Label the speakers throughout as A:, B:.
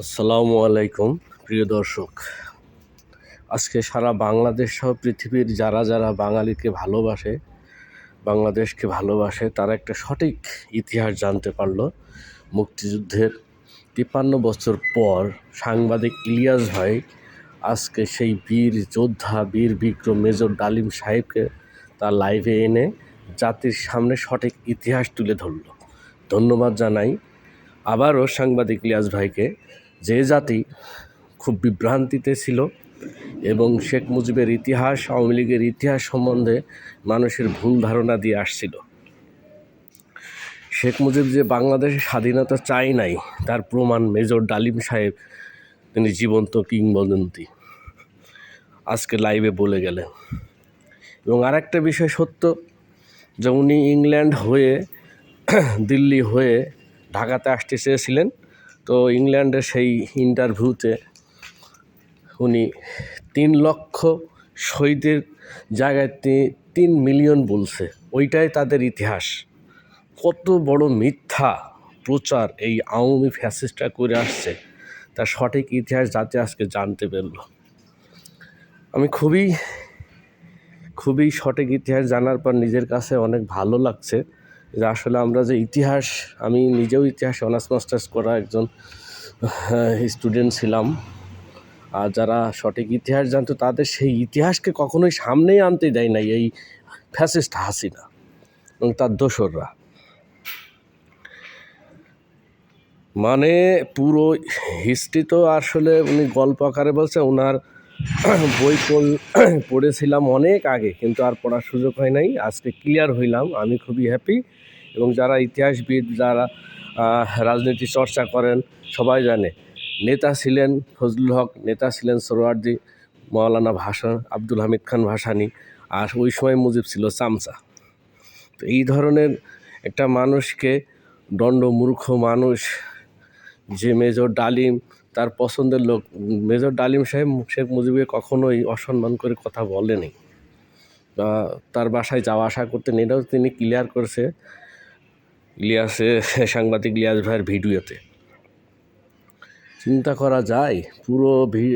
A: আসসালামু আলাইকুম, প্রিয় দর্শক। আজকে সারা বাংলাদেশ সহ পৃথিবীর যারা যারা বাঙালিকে ভালোবাসে, বাংলাদেশকে ভালোবাসে, তারা একটা সঠিক ইতিহাস জানতে পারল। মুক্তিযুদ্ধের তিপ্পান্ন বছর পর সাংবাদিক ইলিয়াস ভাই আজকে সেই বীর যোদ্ধা, বীর বিক্রম মেজর ডালিম সাহেবকে তার লাইভে এনে জাতির সামনে সঠিক ইতিহাস তুলে ধরলো। ধন্যবাদ জানাই। আবারও সাংবাদিক ইলিয়াস ভাইকে যে জাতি খুব বিভ্রান্তিতে ছিল এবং শেখ মুজিবের ইতিহাস, আওয়ামী লীগের ইতিহাস সম্বন্ধে মানুষের ভুল ধারণা দিয়ে আসছিল। শেখ মুজিব যে বাংলাদেশের স্বাধীনতা চাই নাই, তার প্রমাণ মেজর ডালিম সাহেব, তিনি জীবন্ত কিংবদন্তি। আজকে লাইভে বলে গেলেন। এবং আরেকটা বিষয় সত্য, যে উনি ইংল্যান্ড হয়ে, দিল্লি হয়ে ঢাকাতে আসতে চেয়েছিলেন তো ইংল্যান্ডে সেই ইন্টারভিউতে উনি তিন লক্ষ শহীদের জায়গায় তিন মিলিয়ন বলছে। ওইটাই তাদের ইতিহাস। কত বড় মিথ্যা প্রচার এই আওয়ামী ফ্যাসিস্টরা করে আসছে। তার সঠিক ইতিহাস যাতে আজকে জানতে পারল। আমি খুবই খুবই সঠিক ইতিহাস জানার পর নিজের কাছে অনেক ভালো লাগছে। যে আসলে আমরা যে ইতিহাস, আমি নিজেও ইতিহাসে অনার্স, মাস্টার্স করা একজন স্টুডেন্ট ছিলাম। আর যারা সঠিক ইতিহাস জানতো, তাদের সেই ইতিহাসকে কখনোই সামনেই আনতে দেয় নাই এই ফ্যাসিস্ট হাসিনা এবং তার দোসররা। মানে পুরো হিস্ট্রি তো আসলে উনি গল্প আকারে বলছে ওনার বই পড়- পড়েছিলাম অনেক আগে, কিন্তু আর পড়ার সুযোগ হয় নাই। আজকে ক্লিয়ার হইলাম, আমি খুবই হ্যাপি এবং যারা ইতিহাসবিদ, যারা রাজনীতি চর্চা করেন, সবাই জানে, নেতা ছিলেন ফজলুল হক, নেতা ছিলেন সরোয়ার্দি মৌলানা ভাসান আব্দুল হামিদ খান ভাসানি, আর ওই সময় মুজিব ছিল চামচা। তো এই ধরনের একটা মানুষকে দণ্ড মূর্খ মানুষ, যে মেজর ডালিম তার পছন্দের লোক। মেজর ডালিম সাহেব, শেখ মুজিবকে কখনোই অসম্মান করে কথা বলেনি। বা তার বাসায় যাওয়া আসা করতেন এটাও তিনি ক্লিয়ার করেছে। ইলিয়াসে সাংবাদিক ইলিয়াস ভাইয়ের ভিডিওতে। চিন্তা করা যায়, পুরো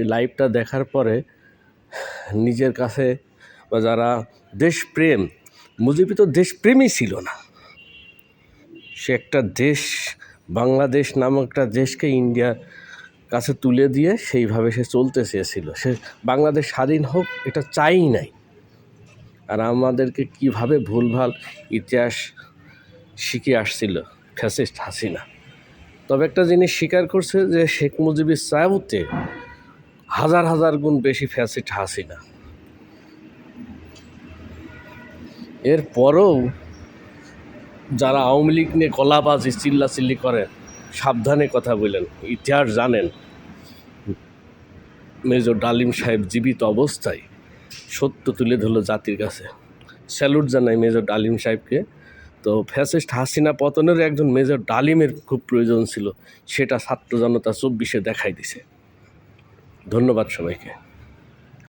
A: লাইভটা দেখার পরে নিজের কাছে বা যারা দেশপ্রেম, মুজিবি তো দেশপ্রেমই ছিল না। সে একটা দেশ, বাংলাদেশ নামক একটা দেশকে ইন্ডিয়ার কাছে তুলে দিয়ে সেইভাবে সে চলতে চেয়েছিল। সে বাংলাদেশ স্বাধীন হোক, এটা চাই নাই। আর আমাদেরকে কীভাবে ভুলভাল ইতিহাস শিখে আসছিল ফ্যাসিস্ট হাসিনা। তবে একটা জিনিস স্বীকার করছে যে শেখ মুজিবের চাউতে হাজার হাজার গুণ বেশি ফ্যাসিস্ট হাসিনা। এরপরেও যারা আওয়ামী লীগ নিয়ে কলাবাজি চিল্লাচিল্লি করে সাবধানে কথা বলেন, ইতিহাস জানেন। মেজর ডালিম সাহেব জীবিত অবস্থায় সত্য তুলে ধরল জাতির কাছে। স্যালুট জানাই মেজর ডালিম সাহেবকে, তো ফ্যাসিস্ট হাসিনা পতনের একজন মেজর ডালিমের খুব প্রয়োজন ছিল, সেটা ছাত্র জনতা চব্বিশে দেখাই দিছে। ধন্যবাদ সবাইকে।